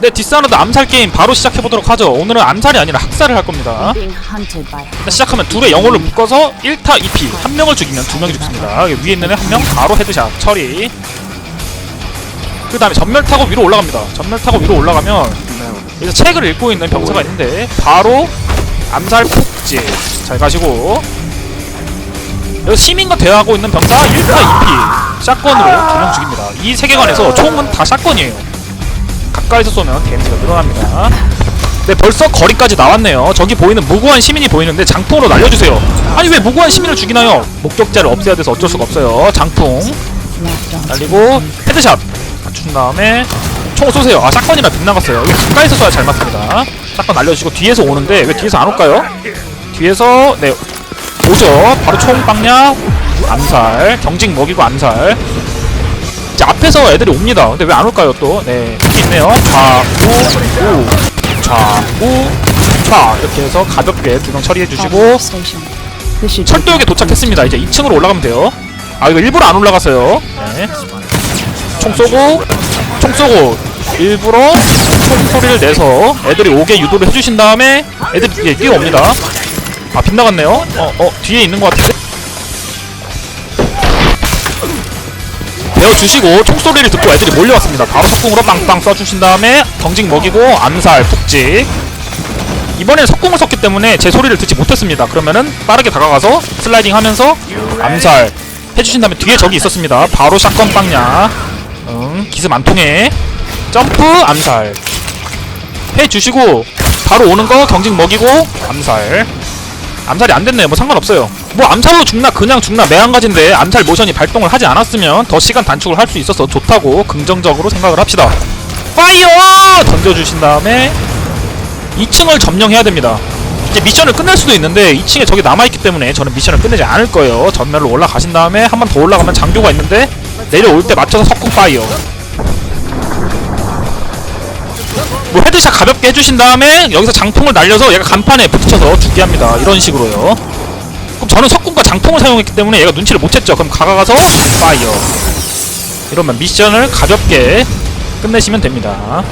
네 디스하는드 암살 게임 바로 시작해보도록 하죠. 오늘은 암살이 아니라 학살을 할 겁니다. 일단 시작하면 둘의 영혼을 묶어서 1타 2피 한 명을 죽이면 두 명이 죽습니다. 위에 있는 애 한 명 바로 헤드샷 처리. 그 다음에 전멸 타고 위로 올라갑니다. 전멸 타고 위로 올라가면 여기서 책을 읽고 있는 병사가 있는데 바로 암살 폭지 잘 가시고. 여기 시민과 대화하고 있는 병사 1타 2피. 샷건으로 두 명 죽입니다. 이 세계관에서 총은 다 샷건이에요 가까이서 쏘면 데미지가 늘어납니다. 네 벌써 거리까지 나왔네요. 저기 보이는 무고한 시민이 보이는데 장풍으로 날려주세요. 아니 왜 무고한 시민을 죽이나요? 목격자를 없애야 돼서 어쩔 수가 없어요. 장풍. 날리고 헤드샷. 맞춘 다음에 총 쏘세요. 아 샷건이라 빗나갔어요. 이거 가까이서 쏴야 잘 맞습니다. 샷건 날려주시고 뒤에서 오는데 왜 뒤에서 안 올까요? 뒤에서 네 오죠. 바로 총 빵야 암살. 경직 먹이고 암살 이제 앞에서 애들이 옵니다 근데 왜 안 올까요 또 네 여기 있네요 좌우 좌우 좌 이렇게 해서 가볍게 두 명 처리해 주시고 should 철도역에 도착했습니다. 이제 2층으로 올라가면 돼요. 아 이거 일부러 안 올라갔어요. 네. 총 쏘고 총 쏘고 일부러 총 소리를 내서 애들이 오게 유도를 해주신 다음에 애들이 예, 뛰어옵니다. 아 빗나갔네요. 어어 뒤에 있는 것 같은데. 배워주시고 총소리를 듣고 애들이 몰려왔습니다. 바로 석궁으로 빵빵 쏴주신 다음에 경직 먹이고 암살 푹직 이번에는 석궁을 썼기 때문에 제 소리를 듣지 못했습니다. 그러면은 빠르게 다가가서 슬라이딩 하면서 암살 해주신 다음에 뒤에 적이 있었습니다. 바로 샷건 빵야. 응, 기습 안 통해. 점프 암살. 해주시고 바로 오는 거 경직 먹이고 암살. 암살이 안 됐네요. 뭐 상관없어요. 뭐 암살로 죽나 그냥 죽나 매한가지인데 암살 모션이 발동을 하지 않았으면 더 시간 단축을 할 수 있어서 좋다고 긍정적으로 생각을 합시다. 파이어! 던져주신 다음에 2층을 점령해야 됩니다. 이제 미션을 끝낼 수도 있는데 2층에 적이 남아있기 때문에 저는 미션을 끝내지 않을 거예요. 전멸로 올라가신 다음에 한 번 더 올라가면 장교가 있는데 내려올 때 맞춰서 석궁 파이어. 뭐 헤드샷 가볍게 해주신 다음에 여기서 장풍을 날려서 얘가 간판에 부딪혀서 죽게 합니다. 이런 식으로요. 그럼 저는 석궁과 장풍을 사용했기 때문에 얘가 눈치를 못 챘죠. 그럼 가가가서 파이어. 이러면 미션을 가볍게 끝내시면 됩니다.